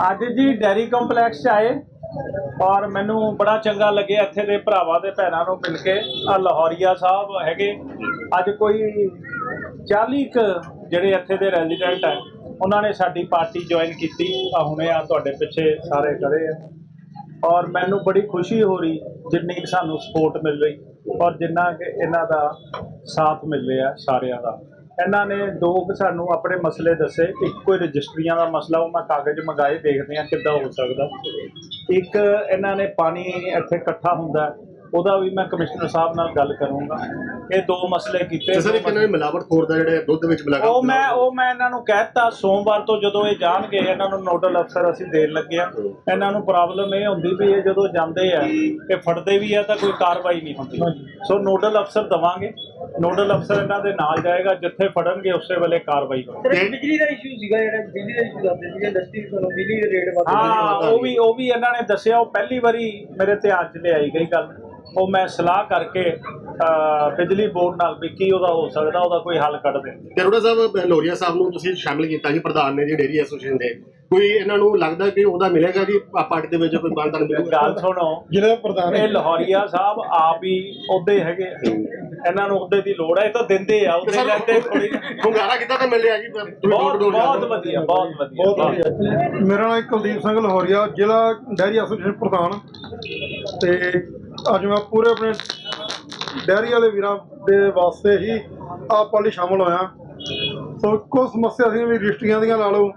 ਅੱਜ ਜੀ dairy complex 'ਚ ਆਏ ਔਰ ਮੈਨੂੰ ਬੜਾ ਚੰਗਾ ਲੱਗਿਆ ਇੱਥੇ ਦੇ ਭਰਾਵਾਂ ਤੇ ਭੈਣਾਂ ਨੂੰ ਮਿਲ ਕੇ। ਆ ਲਾਹੌਰੀਆ ਸਾਹਿਬ ਹੈਗੇ। ਅੱਜ ਕੋਈ 40 ਕੁ ਜਿਹੜੇ ਇੱਥੇ ਦੇ ਰੈਜ਼ੀਡੈਂਟ ਹੈ ਉਹਨਾਂ ਨੇ ਸਾਡੀ ਪਾਰਟੀ ਜੁਆਇਨ ਕੀਤੀ। ਆ ਹੁਣੇ ਆ ਤੁਹਾਡੇ ਪਿੱਛੇ ਸਾਰੇ ਖੜੇ ਆ। ਔਰ ਮੈਨੂੰ ਬੜੀ ਖੁਸ਼ੀ ਹੋ ਰਹੀ ਜਿੰਨੀ ਕੁ ਸਾਨੂੰ ਸਪੋਰਟ ਮਿਲ ਰਹੀ ਔਰ ਜਿੰਨਾ ਕਿ ਇਹਨਾਂ ਦਾ ਸਾਥ ਮਿਲ ਰਿਹਾ ਸਾਰਿਆਂ ਦਾ। ਇਹਨਾਂ ਨੇ ਦੋ ਕੁ ਸਾਨੂੰ ਆਪਣੇ ਮਸਲੇ ਦੱਸੇ। ਇੱਕ ਕੋਈ ਰਜਿਸਟਰੀਆਂ ਦਾ ਮਸਲਾ, ਉਹ ਮੈਂ ਕਾਗਜ਼ ਮੰਗਾਏ, ਦੇਖਦੇ ਆ ਕਿੱਦਾਂ ਹੋ ਸਕਦਾ। ਇੱਕ ਇਹਨਾਂ ਨੇ ਪਾਣੀ ਇੱਥੇ ਇਕੱਠਾ ਹੁੰਦਾ ਉਹਦਾ ਵੀ ਮੈਂ ਕਮਿਸ਼ਨਰ ਸਾਹਿਬ ਨਾਲ ਗੱਲ ਕਰੂੰਗਾ। ਇਹ ਦੋ ਮਸਲੇ ਕੀਤੇ। ਤੇ ਸਰ ਇੱਕ ਇਹਨਾਂ ਨੇ ਮਿਲਾਵਟ ਖੋਰ ਦਾ ਜਿਹੜੇ ਦੁੱਧ ਵਿੱਚ ਮਿਲਾ ਕੇ ਉਹ ਮੈਂ ਉਹ ਮੈਂ ਇਹਨਾਂ ਨੂੰ ਕਹਿਤਾ ਸੋਮਵਾਰ ਤੋਂ ਜਦੋਂ ਇਹ ਜਾਣਗੇ ਇਹਨਾਂ ਨੂੰ ਨੋਡਲ ਅਫਸਰ ਅਸੀਂ ਦੇਣ ਲੱਗੇ ਆ ਇਹਨਾਂ ਨੂੰ ਪ੍ਰੋਬਲਮ ਇਹ ਹੁੰਦੀ ਵੀ ਇਹ ਜਦੋਂ ਜਾਂਦੇ ਆ ਇਹ ਫੜਦੇ ਵੀ ਆ ਤਾਂ ਕੋਈ ਕਾਰਵਾਈ ਨਹੀਂ ਹੁੰਦੀ। ਸੋ ਨੋਡਲ ਅਫਸਰ ਦਵਾਂਗੇ। ਨੋਡਲ ਅਫਸਰ ਇਹਨਾਂ ਦੇ ਨਾਲ ਜਾਏਗਾ ਜਿੱਥੇ ਫੜਨਗੇ ਉਸੇ ਵੇਲੇ ਕਾਰਵਾਈ ਇੱਕ ਬਿਜਲੀ ਦਾ ਇਸ਼ੂ ਸੀਗਾ ਜਿਹੜਾ ਬਿਜਲੀ ਦਾ ਇਸ਼ੂ ਦੱਸਦੇ ਸੀਗੇ ਇੰਡਸਟਰੀ ਤੁਹਾਨੂੰ ਬਿਜਲੀ ਦੇ ਰੇਟ ਵੱਧ ਹਾਂ ਉਹ ਵੀ ਉਹ ਵੀ ਇਹਨਾਂ ਨੇ ਦੱਸਿਆ ਉਹ ਪਹਿਲੀ ਵਾਰੀ ਮੇਰੇ ਧਿਆਨ 'ਚ ਲਿਆਈ ਗਈ ਗੱਲ। ਉਹ ਮੈਂ ਸਲਾਹ ਕਰਕੇ ਬਿਜਲੀ ਬੋਰਡ ਨਾਲ ਵੀ ਕੀ ਉਹਦਾ ਹੋ ਸਕਦਾ ਉਹਦਾ ਕੋਈ ਹੱਲ ਕੱਢ ਦੇ। ਤੇ ਅਰੋੜਾ ਸਾਹਿਬ ਲੋਰੀਆ ਸਾਹਿਬ ਨੂੰ ਤੁਸੀਂ ਸ਼ਾਮਿਲ ਕੀਤਾ ਜੀ ਪ੍ਰਧਾਨ ਨੇ ਜੀ ਡੇਰੀ ਐਸੋਸੀਏਸ਼ਨ ਦੇ। ਕੋਈ ਇਹਨਾਂ ਨੂੰ ਲੱਗਦਾ ਕਿ ਉਹਦਾ ਮਿਲੇਗਾ ਜੀ ਆ ਪਾਰਟੀ ਦੇ ਵਿੱਚ ਕੋਈ ਬੰਦਨ ਮਿਲੂਗਾ ਗੱਲ ਸੁਣੋ ਜ਼ਿਲ੍ਹਾ ਪ੍ਰਧਾਨ ਇਹ ਲਾਹੌਰੀਆ ਸਾਹਿਬ ਆਪ ਹੀ ਉਹਦੇ ਹੈਗੇ। ਇਹਨਾਂ ਨੂੰ ਉਹਦੇ ਦੀ ਲੋੜ ਹੈ ਇਹ ਤਾਂ ਦਿੰਦੇ ਆ ਉਹਦੇ ਲੈਂਦੇ ਥੋੜੀ ਹੁੰਗਾਰਾ ਕਿੱਦਾਂ ਤਾਂ ਮਿਲ ਰਿਹਾ ਜੀ ਬਹੁਤ ਬਹੁਤ। ਵਧੀਆ। ਬਹੁਤ ਵਧੀਆ। ਮੇਰਾ ਨਾਮ ਕੁਲਦੀਪ ਸਿੰਘ ਲਾਹੌਰੀਆ ਜ਼ਿਲ੍ਹਾ ਡੈਰੀ ਐਸੋਸੀਏਸ਼ਨ ਪ੍ਰਧਾਨ। ਤੇ ਅੱਜ ਮੈਂ ਪੂਰੇ ਆਪਣੇ ਡੈਰੀ ਵਾਲੇ ਵੀਰਾਂ ਦੇ ਵਾਸਤੇ ਹੀ ਆਪ ਪਾਲੀ ਸ਼ਾਮਲ ਹੋਇਆ। ਸੋ ਇੱਕੋ ਸਮੱਸਿਆ ਸੀ ਵੀ ਰਜਿਸਟਰੀਆਂ ਦੀਆਂ ਲਾ ਲਓ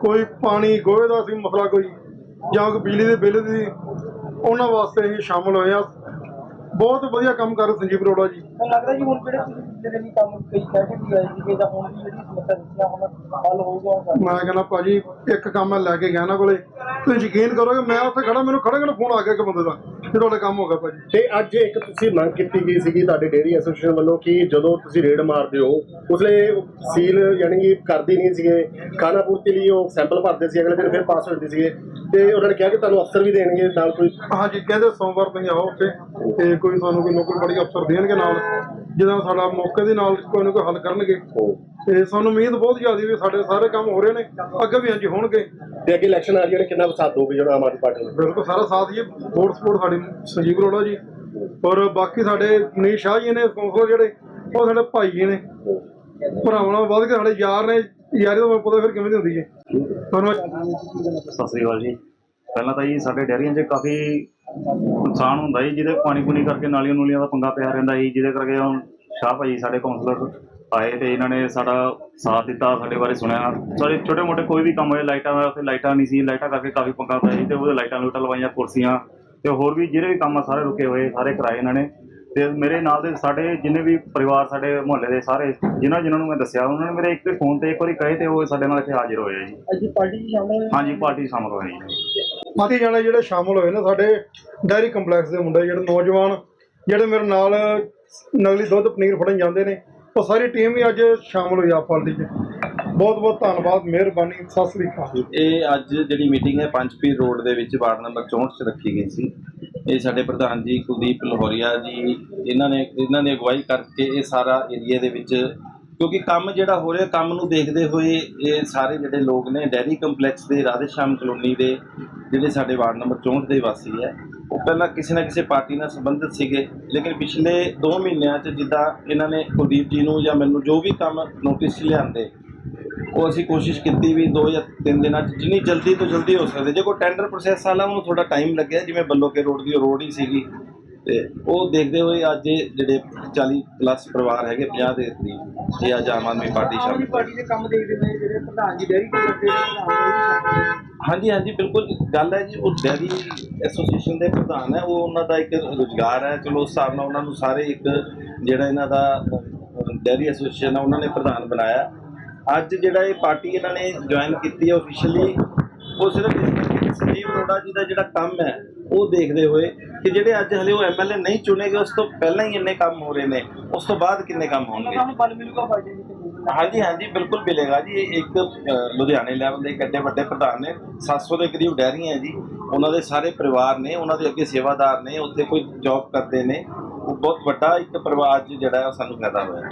ਕੋਈ ਪਾਣੀ ਗੋਹੇ ਦਾ ਸੀ ਮਸਲਾ ਕੋਈ ਜਾਂ ਕੋਈ ਬਿਜਲੀ ਦੇ ਬਿੱਲ ਦੀ ਉਹਨਾਂ ਵਾਸਤੇ ਹੀ ਸ਼ਾਮਲ ਹੋਏ ਆ ਬਹੁਤ ਵਧੀਆ ਕੰਮ ਕਰ ਰਹੇ ਸੰਜੀਵ ਅਰੋੜਾ ਜੀ। ਮੈਨੂੰ ਲੱਗਦਾ ਜੀ ਹੁਣ ਜਿਹੜੇ ਤੁਸੀਂ ਜਿਹੜੇ ਵੀ ਕੰਮ ਕਈ ਕਹਿ ਕੇ ਵੀ ਆਏ ਸੀਗੇ ਜਾਂ ਹੁਣ ਵੀ ਜਿਹੜੀ ਸਮੱਸਿਆ ਦਿੱਤੀਆਂ ਹੁਣ ਹੱਲ ਹੋਊਗਾ ਹੁਣ ਸਾਡਾ। ਮੈਂ ਕਹਿੰਦਾ ਭਾਜੀ ਇੱਕ ਕੰਮ ਮੈਂ ਲੈ ਕੇ ਗਿਆ ਨਾ ਕੋਲੇ। ਤੁਸੀਂ ਯਕੀਨ ਕਰੋਗੇ ਮੈਂ ਉੱਥੇ ਖੜਾ ਮੈਨੂੰ ਖੜੇ ਖੜੇ ਫੋਨ ਆ ਗਿਆ ਇੱਕ ਬੰਦੇ ਦਾ। ਤੁਹਾਡਾ ਕੰਮ ਹੋ ਗਿਆ ਭਾਜੀ। ਤੇ ਅੱਜ ਇੱਕ ਤੁਸੀਂ ਮੰਗ ਕੀਤੀ ਗਈ ਸੀਗੀ ਤੁਹਾਡੇ ਡੇਰੀ ਐਸੋਸੀਏਸ਼ਨ ਵੱਲੋਂ ਕਿ ਜਦੋਂ ਤੁਸੀਂ ਰੇਡ ਮਾਰਦੇ ਹੋ ਉਸਲੇ ਸੀਲ ਯਾਨੀ ਕਿ ਕਰਦੇ ਨਹੀਂ ਸੀਗੇ ਖਾਣਾ ਪੂਰਤੀ ਲਈ ਉਹ ਸੈਂਪਲ ਭਰਦੇ ਸੀ ਅਗਲੇ ਦਿਨ ਫਿਰ ਪਾਸ ਹੋ ਜਾਂਦੇ ਸੀਗੇ। ਤੇ ਉਹਨਾਂ ਨੇ ਕਿਹਾ ਕਿ ਤੁਹਾਨੂੰ ਅਫਸਰ ਵੀ ਦੇਣਗੇ ਨਾਲ ਕੋਈ ਹਾਂਜੀ ਕਹਿੰਦੇ ਸੋਮਵਾਰ ਤੁਸੀਂ ਆਓ ਉੱਥੇ ਤੇ ਕੋਈ ਸਾਨੂੰ ਕੋਈ ਨੌਕਰੀ ਬੜੀ ਅਫਸਰ ਦੇਣਗੇ ਨਾਲ ਜਿਹਦਾ ਸਾਡਾ ਮੌਕੇ ਦੇ ਨਾਲ ਕੋਈ ਨਾ ਕੋਈ ਹੱਲ ਕਰਨਗੇ। ਤੇ ਸਾਨੂੰ ਉਮੀਦ ਬਹੁਤ ਜ਼ਿਆਦੀ ਵੀ ਸਾਡੇ ਸਾਰੇ ਕੰਮ ਹੋ ਰਹੇ ਨੇ। ਅੱਗੇ ਵੀ ਹਾਂਜੀ ਹੋਣਗੇ। ਤੇ ਅੱਗੇ ਇਲੈਕਸ਼ਨ ਆ ਰਹੀ ਹੈ ਕਿੰਨਾ ਸਾਥ ਦੋਗੇ ਜਿਹੜਾ ਆਮ ਆਦਮੀ ਪਾਰਟੀ ਨੂੰ? ਬਿਲਕੁਲ ਸਾਰਾ ਸਾਥ ਜੀ ਬੋਰਡ ਸਪੋਰਟ ਸਾਡੀ ਸੰਜੀਵ ਅਰੋੜਾ ਜੀ। ਔਰ ਬਾਕੀ ਸਾਡੇ ਮਨੀਸ਼ ਸ਼ਾਹ ਜੀ ਨੇ ਕੌਂਸਲਰ ਜਿਹੜੇ ਉਹ ਸਾਡੇ ਭਾਈ ਜੀ ਨੇ। ਭਰਾਵਾਂ ਨਾਲ ਵੱਧ ਕੇ ਸਾਡੇ ਯਾਰ ਨੇ। ਯਾਰੀ ਮੈਨੂੰ ਪਤਾ ਫਿਰ ਕਿਵੇਂ ਦੀ ਹੁੰਦੀ ਹੈ। ਤੁਹਾਨੂੰ ਸਤਿ ਸ੍ਰੀ ਅਕਾਲ ਜੀ। ਪਹਿਲਾਂ ਤਾਂ ਜੀ ਸਾਡੇ ਡੈਰੀਆਂ 'ਚ ਕਾਫੀ ਨੁਕਸਾਨ ਹੁੰਦਾ ਜੀ ਜਿਹਦੇ ਪਾਣੀ ਪੂਣੀ ਕਰਕੇ ਨਾਲੀਆਂ ਨੂਲੀਆਂ ਦਾ ਪੰਗਾ ਪਿਆ ਰਹਿੰਦਾ ਜੀ ਜਿਹਦੇ ਕਰਕੇ ਹੁਣ ਸ਼ਾਹ ਭਾਈ ਸਾਡੇ ਕਾਉਂਸਲਰ ਆਏ ਤੇ ਇਹਨਾਂ ਨੇ ਸਾਡਾ ਸਾਥ ਦਿੱਤਾ ਸਾਡੇ ਬਾਰੇ ਸੁਣਿਆ। ਸਾਡੇ ਛੋਟੇ ਮੋਟੇ ਕੋਈ ਵੀ ਕੰਮ ਹੋਏ ਲਾਈਟਾਂ ਦਾ ਉੱਥੇ ਲਾਈਟਾਂ ਨਹੀਂ ਸੀ ਲਾਈਟਾਂ ਕਰਕੇ ਕਾਫੀ ਪੰਗਾ ਪਿਆ ਜੀ ਤੇ ਉਹਦੇ ਲਾਈਟਾਂ ਲੂਟਾਂ ਲਵਾਈਆਂ ਕੁਰਸੀਆਂ ਤੇ ਹੋਰ ਵੀ ਜਿਹੜੇ ਵੀ ਕੰਮ ਆ ਸਾਰੇ ਰੁਕੇ ਹੋਏ ਸਾਰੇ ਕਰਾਏ ਇਹਨਾਂ ਨੇ। ਤੇ ਮੇਰੇ ਨਾਲ ਦੇ ਸਾਡੇ ਜਿੰਨੇ ਵੀ ਪਰਿਵਾਰ ਸਾਡੇ ਮੁਹੱਲੇ ਦੇ ਸਾਰੇ ਜਿਨ੍ਹਾਂ ਜਿਨ੍ਹਾਂ ਨੂੰ ਮੈਂ ਦੱਸਿਆ ਉਹਨਾਂ ਨੇ ਮੇਰੇ ਇੱਕ ਫੋਨ ਤੇ ਇੱਕ ਵਾਰੀ ਕਹੇ ਤੇ ਉਹ ਸਾਡੇ ਨਾਲ ਇੱਥੇ ਹਾਜ਼ਰ ਹੋਏ ਆ ਜੀ। ਅੱਜ ਪਾਰਟੀ 'ਚ ਸ਼ਾਮਲ ਹੋਏ? ਹਾਂਜੀ ਪਾਰਟੀ ਸ਼ਾਮਲ ਹੋਏ ਜੀ। ਮਾਤੀ ਜਾਣੇ ਜਿਹੜੇ ਸ਼ਾਮਲ ਹੋਏ ਨੇ ਸਾਡੇ ਡੈਰੀ ਕੰਪਲੈਕਸ ਦੇ ਮੁੰਡੇ ਜਿਹੜੇ ਨੌਜਵਾਨ ਜਿਹੜੇ ਮੇਰੇ ਨਾਲ ਨਕਲੀ ਦੁੱਧ ਪਨੀਰ ਫੜਨ ਜਾਂਦੇ ਨੇ ਉਹ ਸਾਰੀ ਟੀਮ ਵੀ ਅੱਜ ਸ਼ਾਮਲ ਹੋਈ ਆ ਪਾਰਟੀ 'ਚ ਬਹੁਤ ਬਹੁਤ ਧੰਨਵਾਦ, ਮਿਹਰਬਾਨੀ, ਸਤਿ ਸ੍ਰੀ ਅਕਾਲ। ਇਹ ਅੱਜ ਜਿਹੜੀ ਮੀਟਿੰਗ ਹੈ ਪੰਜਪੀਰ ਰੋਡ ਦੇ ਵਿੱਚ ਵਾਰਡ ਨੰਬਰ 64 'ਚ ਰੱਖੀ ਗਈ ਸੀ। ਇਹ ਸਾਡੇ ਪ੍ਰਧਾਨ ਜੀ ਕੁਲਦੀਪ ਲਾਹੌਰੀਆ ਜੀ, ਇਹਨਾਂ ਨੇ ਇਹਨਾਂ ਨੇ ਅਗਵਾਈ ਕਰਕੇ ਇਹ ਸਾਰਾ ਏਰੀਆ ਦੇ ਵਿੱਚ ਕਿਉਂਕਿ ਕੰਮ ਜਿਹੜਾ ਹੋ ਰਿਹਾ, ਕੰਮ ਨੂੰ ਦੇਖਦੇ ਹੋਏ ਇਹ ਸਾਰੇ ਜਿਹੜੇ ਲੋਕ ਨੇ, ਡੈਰੀ ਕੰਪਲੈਕਸ ਦੇ ਰਾਧੇ ਸ਼ਾਮ ਕਲੋਨੀ ਦੇ, ਜਿਹੜੇ ਸਾਡੇ ਵਾਰਡ ਨੰਬਰ 64 ਦੇ ਵਾਸੀ ਹੈ ਪਹਿਲਾਂ ਕਿਸੇ ਨਾ ਕਿਸੇ ਪਾਰਟੀ ਨਾਲ ਸੰਬੰਧਿਤ ਸੀਗੇ ਲੇਕਿਨ ਪਿਛਲੇ 2 ਮਹੀਨਿਆਂ 'ਚ ਜਿੱਦਾਂ ਇਹਨਾਂ ਨੇ ਕੁਲਦੀਪ ਜੀ ਨੂੰ ਜਾਂ ਮੈਨੂੰ ਜੋ ਵੀ ਕੰਮ ਨੋਟਿਸ ਲਿਆਂਦੇ ਉਹ ਅਸੀਂ ਕੋਸ਼ਿਸ਼ ਕੀਤੀ ਵੀ 2 ਜਾਂ 3 ਦਿਨਾਂ 'ਚ ਜਿੰਨੀ ਜਲਦੀ ਤੋਂ ਜਲਦੀ ਹੋ ਸਕਦੇ। ਜੇ ਕੋਈ ਟੈਂਡਰ ਪ੍ਰੋਸੈਸ ਵਾਲਾ ਉਹਨੂੰ ਥੋੜਾ ਟਾਈਮ ਲੱਗਿਆ ਜਿਵੇਂ ਬੱਲੋਕੇ ਰੋਡ ਦੀ ਰੋਡ ਹੀ ਸੀਗੀ ਤੇ ਉਹ ਦੇਖਦੇ ਹੋਏ ਅੱਜ ਇਹ ਜਿਹੜੇ 40 ਪਲੱਸ ਪਰਿਵਾਰ ਹੈਗੇ 50 ਦੇ ਕਰੀਬ ਇਹ ਅੱਜ ਆਮ ਆਦਮੀ ਪਾਰਟੀ ਸ਼ਾਮਿਲ ਪਾਰਟੀ ਦੇ ਕੰਮ ਦੇਖਦੇ ਨੇ ਜਿਹੜੇ ਪ੍ਰਧਾਨ ਜੀ ਡੈਰੀ ਲੱਗੇ ਨੇ। ਹਾਂਜੀ ਹਾਂਜੀ, ਬਿਲਕੁਲ। ਗੱਲ ਹੈ ਜੀ, ਉਹ ਡੈਰੀ ਐਸੋਸੀਏਸ਼ਨ ਦੇ ਪ੍ਰਧਾਨ ਹੈ, ਉਹ ਉਹਨਾਂ ਦਾ ਇੱਕ ਰੁਜ਼ਗਾਰ ਹੈ। ਚਲੋ, ਉਸ ਹਿਸਾਬ ਨਾਲ ਉਹਨਾਂ ਨੂੰ ਸਾਰੇ ਇੱਕ ਜਿਹੜਾ ਇਹਨਾਂ ਦਾ ਡੈਰੀ ਐਸੋਸੀਏਸ਼ਨ ਹੈ, ਉਹਨਾਂ ਨੇ ਪ੍ਰਧਾਨ ਬਣਾਇਆ। ਅੱਜ ਜਿਹੜਾ ਇਹ ਪਾਰਟੀ ਇਹਨਾਂ ਨੇ ਜੁਆਇਨ ਕੀਤੀ ਹੈ ਆਫੀਸ਼ੀਅਲੀ ਉਹ ਸਿਰਫ ਸੰਜੀਵ ਅਰੋੜਾ ਜੀ ਦਾ ਜਿਹੜਾ ਕੰਮ ਹੈ, ਉਹ ਦੇਖਦੇ ਹੋਏ ਕਿ ਜਿਹੜੇ ਅੱਜ ਹਲੇ ਉਹ ਐਮਐਲਏ ਨਹੀਂ ਚੁਣੇ ਗਏ, ਉਸ ਤੋਂ ਪਹਿਲਾਂ ਹੀ ਇੰਨੇ ਕੰਮ ਹੋ ਰਹੇ ਨੇ। ਉਸ ਤੋਂ ਬਾਅਦ ਕਿੰਨੇ ਕੰਮ ਹੋਣਗੇ? ਉਹਨਾਂ ਬਲ ਮਿਲੂਗਾ ਪਾਰਟੀ ਹਾਂਜੀ ਹਾਂਜੀ, ਬਿਲਕੁਲ ਮਿਲੇਗਾ ਜੀ। ਇਹ ਇੱਕ ਲੁਧਿਆਣੇ ਲੈਵਲ ਦੇ ਇੱਕ ਐਡੇ ਵੱਡੇ ਪ੍ਰਧਾਨ ਨੇ। 700 ਦੇ ਕਰੀਬ ਡੈਰੀਆਂ ਹੈ ਜੀ। ਉਹਨਾਂ ਦੇ ਸਾਰੇ ਪਰਿਵਾਰ ਨੇ, ਉਹਨਾਂ ਦੇ ਅੱਗੇ ਸੇਵਾਦਾਰ ਨੇ, ਉੱਥੇ ਕੋਈ ਜੌਬ ਕਰਦੇ ਨੇ। ਉਹ ਬਹੁਤ ਵੱਡਾ ਇੱਕ ਪਰਿਵਾਰ 'ਚ ਜਿਹੜਾ ਉਹ ਸਾਨੂੰ ਫਾਇਦਾ ਹੋਇਆ